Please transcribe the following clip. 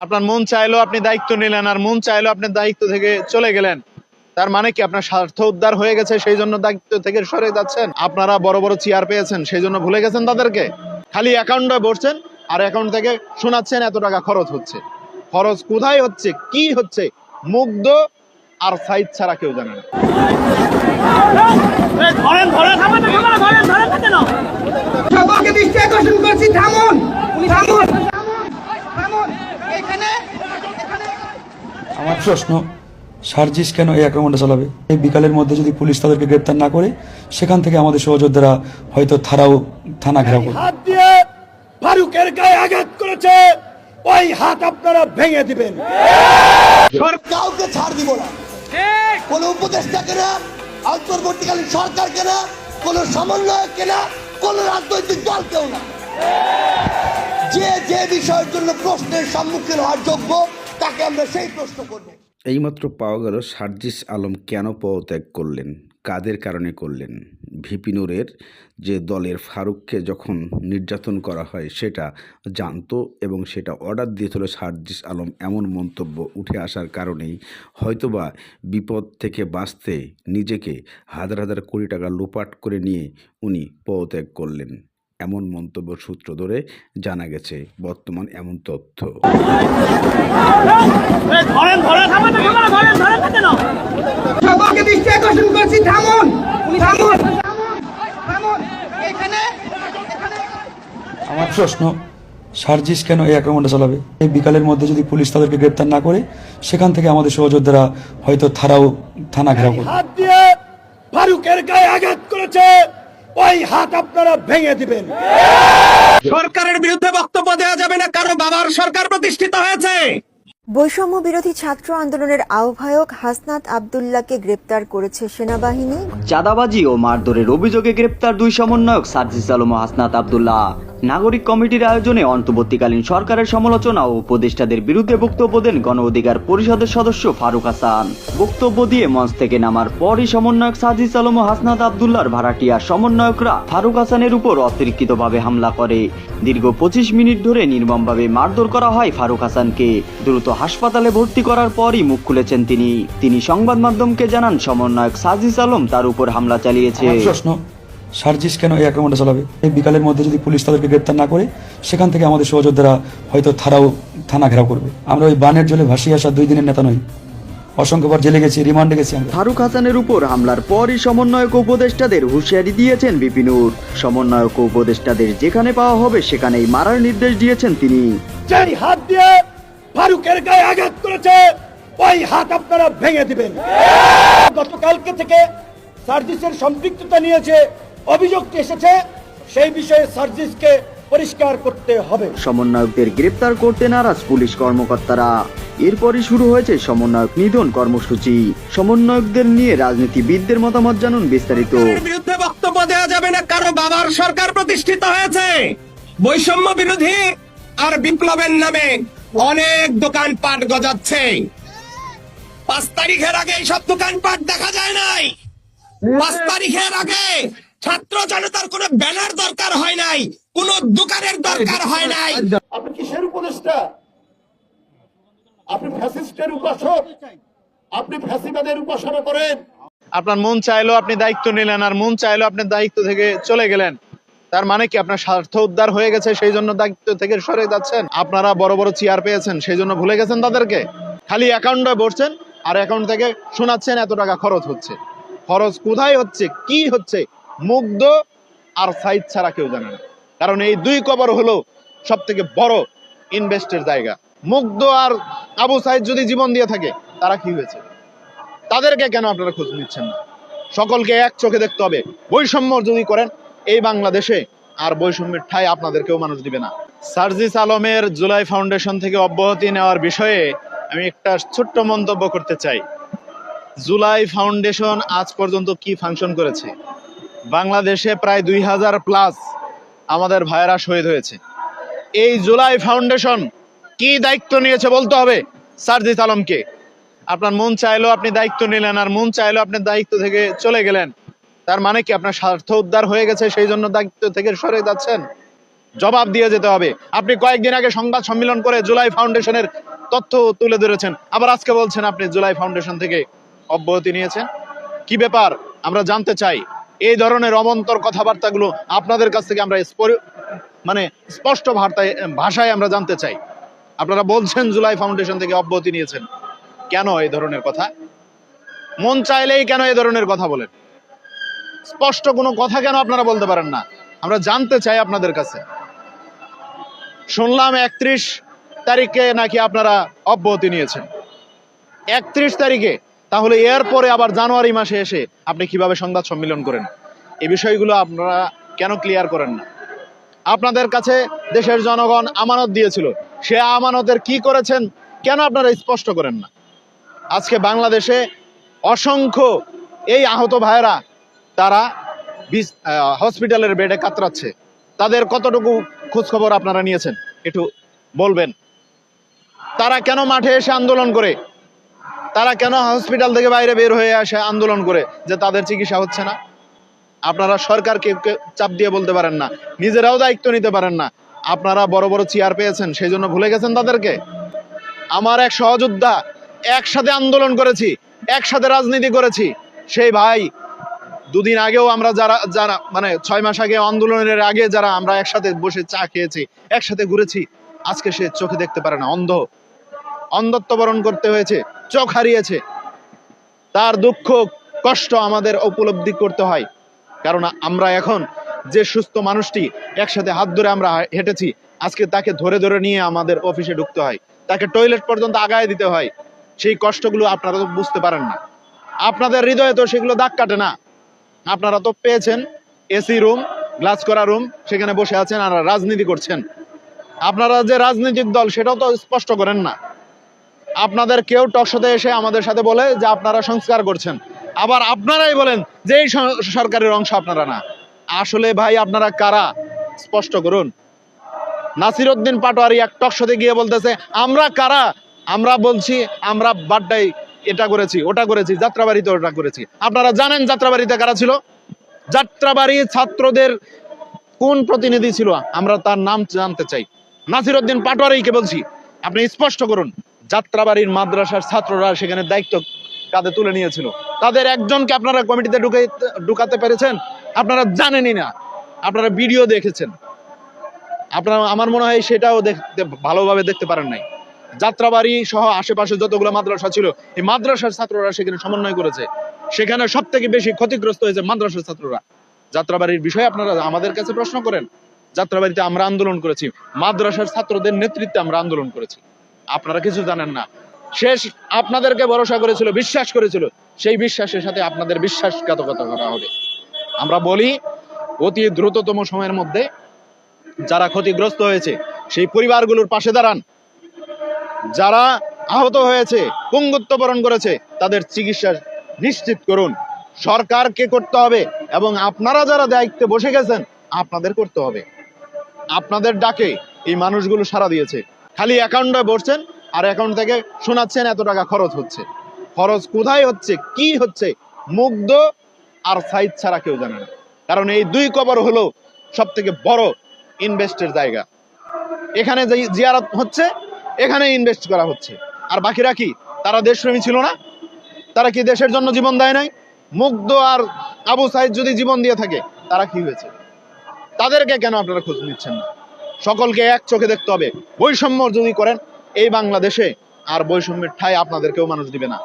আপনার মন চাইলো আপনি দায়িত্ব নিলেন আর মন চাইলো আপনি দায়িত্ব থেকে চলে গেলেন। তার মানে কি আপনার স্বার্থ উদ্ধার হয়ে গেছে সেই জন্য দায়িত্ব থেকে সরে যাচ্ছেন? আপনারা বড় বড় চেয়ার পেয়েছেন সেই জন্য ভুলে গেছেন তাদেরকে? খালি অ্যাকাউন্টে বসছেন আর অ্যাকাউন্ট থেকে শোনাচ্ছেন এত টাকা খরচ হচ্ছে। খরচ কোথায় হচ্ছে? কি হচ্ছে? মুগ্ধ আর সাইড ছাড়া কেউ জানে না। সকলকে দৃষ্টি আকর্ষণ করছি থামুন থামুন থামুন। আমার প্রশ্ন সার্জিস কেন এই আক্রমণটা চালাবে? এই বিকালের মধ্যে যদি পুলিশ তাদেরকে গ্রেপ্তার না করে সেখান থেকে আমাদের সহযোদ্ধারা হয়তো থানাও থানা ঘেরাও করবে। হাত দিয়ে ফারুকের গায়ে আঘাত করেছে ওই হাত আপনারা ভেঙে দিবেন। কাউকে ছাড় দিব না। কোন উপদেষ্টাকে না অন্তর্বর্তীকালীন সরকারকে না কোন সমন্বয়ককে না কোন রাজনৈতিক দলকেও না। যে যে বিষয়ের জন্য প্রশ্নের সম্মুখীন হওয়ার যোগ্য তাকে আমরা সেই প্রশ্ন করব। এইমাত্র পাওয়া গেল সার্জিস আলম কেন পদত্যাগ করলেন, কাদের কারণে করলেন? ভিপিনুরের যে দলের ফারুককে যখন নির্যাতন করা হয়, সেটা জানতো এবং সেটা অর্ডার দিয়েছিল সার্জিস আলম এমন মন্তব্য উঠে আসার কারণেই। হয়তোবা বিপদ থেকে বাঁচতে নিজেকে হাজার হাজার কোটি টাকা লোপাট করে নিয়ে উনি পদত্যাগ করলেন। এমন মন্তব্য সূত্র ধরে জানা গেছে বর্তমান এমন তথ্য। আমার প্রশ্ন সার্জিস কেন এই আক্রমণটা চালাবে? এই বিকালের মধ্যে যদি পুলিশ তাদেরকে গ্রেপ্তার না করে সেখান থেকে আমাদের সহযোদ্ধারা হয়তো থানাও থানা ঘেরাও করবে। দিয়ে ফারুকের গায়ে আঘাত করেছে। ওই হাত আপনারা ভেঙে দিবেন। সরকারের বিরুদ্ধে বক্তব্য দেওয়া যাবে না কারও বাবার সরকার প্রতিষ্ঠিত হয়েছে। বৈষম্য বিরোধী ছাত্র আন্দোলনের আহ্বায়ক হাসনাত আবদুল্লাহকে গ্রেপ্তার করেছে সেনাবাহিনী। চাঁদাবাজি ও মারধরের অভিযোগে গ্রেপ্তার দুই সমন্বয়ক সার্জিস আলম হাসনাত আবদুল্লাহ। নাগরিক কমিটির আয়োজনে অন্তর্বর্তীকালীন সরকারের সমালোচনা ও উপদেষ্টাদের বিরুদ্ধে বক্তব্য দেন গণ অধিকার পরিষদের সদস্য ফারুক হাসান। বক্তব্য দিয়ে মঞ্চ থেকে নামার পরই সমন্বয়ক সার্জিস আলম ও হাসনাত আবদুল্লাহর ভাড়াটিয়া সমন্বয়করা ফারুক হাসানের উপর অতিরিক্তভাবে হামলা করে। দীর্ঘ পঁচিশ মিনিট ধরে নির্মমভাবে মারধর করা হয় ফারুক হাসানকে। দ্রুত হাসপাতালে ভর্তি করার পরই মুখ খুলেছেন তিনি। তিনি সংবাদ মাধ্যমকে জানান, সমন্বয়ক সাজিস আলম তার উপর হামলা চালিয়েছে। প্রশ্ন সার্জিস কেন এই আক্রমণটা চালাবে? এই বিকালের মধ্যে যদি পুলিশ তাদেরকে গ্রেপ্তার না করে সেখান থেকে আমাদের সহযোদ্ধারা হয়তো থানাও থানা ঘেরাও করবে। আমরা ওই বানের জলে ভাসিয়ে আসা দুই দিনের নেতা নই। অসংখ্যবার জেলে গেছি রিমান্ডে গেছি ফারুক হাসানের উপর হামলার পরই সমন্বয়ক ও উপদেষ্টাদের হুঁশিয়ারি দিয়েছেন বিপিনুর। সমন্বয়ক উপদেষ্টাদের যেখানে পাওয়া হবে সেখানেই মারার নির্দেশ দিয়েছেন তিনি। যেই হাত দিয়ে ফারুকের গায়ে আঘাত করেছে ওই হাত আপনারা ভেঙে দিবেন। গতকালকে থেকে সার্জিসের সম্পৃক্ততা নিয়েছে অভিযোগটি এসেছে সেই বিষয়ে সার্জিসকে পরিষ্কার করতে হবে। সমন্বয়কদের গ্রেপ্তার করতে নারাজ পুলিশ কর্মকর্তারা। এরপরই শুরু হয়েছে সমন্বয়ক নিধন কর্মসূচি। সমন্বয়কদের নিয়ে রাজনীতিবিদদের মতামত জানুন বিস্তারিত। বিরুদ্ধে বক্তব্য দেওয়া যাবে না কারও বাবার সরকার প্রতিষ্ঠিত হয়েছে। বৈষম্য বিরোধী আর বিপ্লবের নামে অনেক দোকানপাট গজাচ্ছে। পাঁচ তারিখের আগে এইসব দোকানপাট দেখা যায় নাই। পাঁচ তারিখের আগে ছাত্র জনতার কোনো ব্যানার দরকার হয় নাই কোন দোকানের দরকার হয় নাই। আপনি কিসের উপদেষ্টা? আপনি ফ্যাসিস্টের উপাসক। আপনি ফ্যাসিবাদের উপাসনা করেন। আপনার মন চাইলো আপনি দায়িত্ব নিলেন আর মন চাইলো আপনি দায়িত্ব থেকে চলে গেলেন। তার মানে কি আপনার স্বার্থ উদ্ধার হয়ে গেছে সেই জন্য দায়িত্ব থেকে সরে যাচ্ছেন? আপনারা বড় বড় চেয়ার পেয়েছেন সেই জন্য ভুলে গেছেন তাদেরকে? খালি অ্যাকাউন্টে বসছেন আর অ্যাকাউন্ট থেকে শোনাচ্ছেন এত টাকা খরচ হচ্ছে। খরচ কোথায় হচ্ছে কি হচ্ছে? মুগ্ধ আর সাইড ছাড়া কেউ জানে না। কারণ এই দুই কবর হলো সব থেকে বড় ইনভেস্টের জায়গা। মুগ্ধ আর আবু সাইদ যদি জীবন দিয়ে থাকে, তারা কি হয়েছে? তাদেরকে কেন আপনারা খোঁজ নিচ্ছেন না? সকলকে এক চোখে দেখতে হবে। বৈষম্য যদি করেন, এই বাংলাদেশে আর বৈষম্যের ঠাই আপনাদেরকেও মানুষ দিবে না। সার্জিস আলমের জুলাই ফাউন্ডেশন থেকে অব্যাহতি নেওয়ার বিষয়ে আমি একটা ছোট্ট মন্তব্য করতে চাই। জুলাই ফাউন্ডেশন আজ পর্যন্ত কি ফাংশন করেছে? বাংলাদেশে প্রায় দুই হাজার প্লাস আমাদের ভাইয়েরা শহীদ হয়েছে। এই জুলাই ফাউন্ডেশন কি দায়িত্ব নিয়েছে বলতে হবে? সার্জিস আলমকে। আপনার মন চাইলো আপনি দায়িত্ব নিলেন আর মন চাইলো আপনি দায়িত্ব থেকে চলে গেলেন। তার মানে কি আপনার স্বার্থ উদ্ধার হয়ে গেছে, সেই জন্য দায়িত্ব থেকে সরে যাচ্ছেন? জবাব দিয়ে যেতে হবে। আপনি কয়েকদিন আগে সংবাদ সম্মেলন করে জুলাই ফাউন্ডেশনের তথ্য তুলে ধরেছেন। আবার আজকে বলছেন আপনি জুলাই ফাউন্ডেশন থেকে অব্যাহতি নিয়েছেন। কি ব্যাপার? আমরা জানতে চাই। এই ধরনের অমন্তর কথাবার্তাগুলো আপনাদের কাছ থেকে আমরা মানে স্পষ্ট ভাষায় ভাষায় আমরা জানতে চাই। আপনারা বলছেন জুলাই ফাউন্ডেশন থেকে অব্যাহতি নিয়েছেন। কেন এই ধরনের কথা? মন চাইলেই কেন এই ধরনের কথা বলেন? স্পষ্ট কোনো কথা কেন আপনারা বলতে পারেন না? আমরা জানতে চাই আপনাদের কাছে। শুনলাম একত্রিশ তারিখে নাকি আপনারা অব্যাহতি নিয়েছেন। একত্রিশ তারিখে তাহলে এর পরে আবার জানুয়ারি মাসে এসে আপনি কীভাবে সংবাদ সম্মেলন করেন? এই বিষয়গুলো আপনারা কেন ক্লিয়ার করেন না? আপনাদের কাছে দেশের জনগণ আমানত দিয়েছিল। সে আমানতের কি করেছেন কেন আপনারা স্পষ্ট করেন না? আজকে বাংলাদেশে অসংখ্য এই আহত ভাইয়েরা তারা হসপিটালের বেডে কাতরাচ্ছে। তাদের কতটুকু খোঁজখবর আপনারা নিয়েছেন? একটু বলবেন। তারা কেন মাঠে এসে আন্দোলন করে? তারা কেন হসপিটাল থেকে বাইরে বের হয়ে আসে আন্দোলন করে যে তাদের চিকিৎসা হচ্ছে না? আপনারা সরকারকে চাপ দিয়ে বলতে পারেন না, নিজেরাও দায়িত্ব নিতে পারেন না। আপনারা বড় বড় চেয়ার পেয়েছেন, সেই জন্য ভুলে গেছেন তাদেরকে? আমার এক সহযোদ্ধা, একসাথে আন্দোলন করেছি, একসাথে রাজনীতি করেছি। সেই ভাই, দুদিন আগেও আমরা যারা যারা মানে ছয় মাস আগে আন্দোলনের আগে যারা আমরা একসাথে বসে চা খেয়েছি, একসাথে ঘুরেছি, আজকে সে চোখে দেখতে পারে না, অন্ধ। অন্ধত্ব বরণ করতে হয়েছে। চোখ হারিয়েছে। তার দুঃখ, কষ্ট আমাদের উপলব্ধি করতে হয়। কারণ আমরা এখন যে সুস্থ মানুষটি, একসাথে হাত ধরে আমরা হেঁটেছি, আজকে তাকে ধরে ধরে নিয়ে আমাদের অফিসে ঢুকতে হয়। তাকে টয়লেট পর্যন্ত আগায় দিতে হয়। সেই কষ্টগুলো আপনারা তো বুঝতে পারেন না। আপনাদের হৃদয়ে তো সেগুলো দাগ কাটে না। আপনারা তো পেয়েছেন এসি রুম, গ্লাস করা রুম, সেখানে বসে আছেন আর রাজনীতি করছেন। আপনারা যে রাজনৈতিক দল, সেটাও তো স্পষ্ট করেন না। আপনাদের কেউ টকশোতে এসে আমাদের সাথে বলে যে আপনারা সংস্কার করছেন। আবার আপনারাই বলেন যে এই সরকারের অংশ আপনারা না। আসলে ভাই, আপনারা কারা? স্পষ্ট করুন। নাসির উদ্দিন পাটোয়ারি এক টকশোতে গিয়ে বলতেছে, আমরা কারা? আমরা বলছি, আমরা বাড্ডায় এটা করেছি, ওটা করেছি, যাত্রাবাড়িতে ওটা করেছি। আপনারা জানেন যাত্রাবাড়িতে কারা ছিল? যাত্রাবাড়ি ছাত্রদের কোন প্রতিনিধি ছিল? আমরা তার নাম জানতে চাই। নাসির উদ্দিন পাটোয়ারিকে বলছি। আপনি স্পষ্ট করুন। যাত্রাবাড়ির মাদ্রাসার ছাত্ররা সেখানে দায়িত্ব কাঁধে তুলে নিয়েছিল। তাদের একজনকে আপনারা কমিটিতে ঢুকে ঢুকাতে পেরেছেন? আপনারা জানেনই না। আপনারা ভিডিও দেখেছেন। আপনারা আমার মনে হয় সেটাও দেখতে ভালোভাবে দেখতে পারেন নাই। যাত্রাবাড়ি সহ আশেপাশে যতগুলো মাদ্রাসা ছিল, এই মাদ্রাসার ছাত্ররা সেখানে সমন্বয় করেছে। সেখানে সব থেকে বেশি ক্ষতিগ্রস্ত হয়েছে মাদ্রাসার ছাত্ররা। যাত্রাবাড়ির বিষয়ে আপনারা আমাদের কাছে প্রশ্ন করেন। যাত্রাবাড়িতে আমরা আন্দোলন করেছি। মাদ্রাসার ছাত্রদের নেতৃত্বে আমরা আন্দোলন করেছি। আপনারা কিছু জানেন না। শেষ আপনাদেরকে ভরসা করেছিল, বিশ্বাস করেছিল, সেই বিশ্বাসের সাথে আপনাদের বিশ্বাসঘাতকতা করা হবে। আমরা বলি, অতি দ্রুততম সময়ের মধ্যে যারা ক্ষতিগ্রস্ত হয়েছে, সেই পরিবারগুলোর পাশে দাঁড়ান। যারা আহত হয়েছে, পঙ্গুত্ব বরণ করেছে, তাদের চিকিৎসা নিশ্চিত করুন। সরকারকে করতে হবে এবং আপনারা যারা দায়িত্বে বসে গেছেন, আপনাদের করতে হবে। আপনাদের ডাকে এই মানুষগুলো সারা দিয়েছে। খালি অ্যাকাউন্টে বসছেন আর অ্যাকাউন্ট থেকে শোনাচ্ছেন এত টাকা খরচ হচ্ছে। খরচ কোথায় হচ্ছে? কি হচ্ছে? মুগ্ধ আর সাইদ ছাড়া কেউ জানে না। কারণ এই দুই কবর হলো সব থেকে বড় ইনভেস্টের জায়গা। এখানে যে জিয়ারত হচ্ছে এখানে ইনভেস্ট করা হচ্ছে। আর বাকিরা কি? তারা দেশপ্রেমী ছিল না? তারা কি দেশের জন্য জীবন দেয় নাই? মুগ্ধ আর আবু সাইদ যদি জীবন দিয়ে থাকে, তারা কি হয়েছে? তাদেরকে কেন আপনারা খোঁজ নিচ্ছেন না? সকলকে এক চোখে দেখতে হবে। বৈষম্য যদি করেন এই বাংলাদেশে। আর বৈষম্যের ঠাই আপনাদেরকেও মানুষ দিবে না।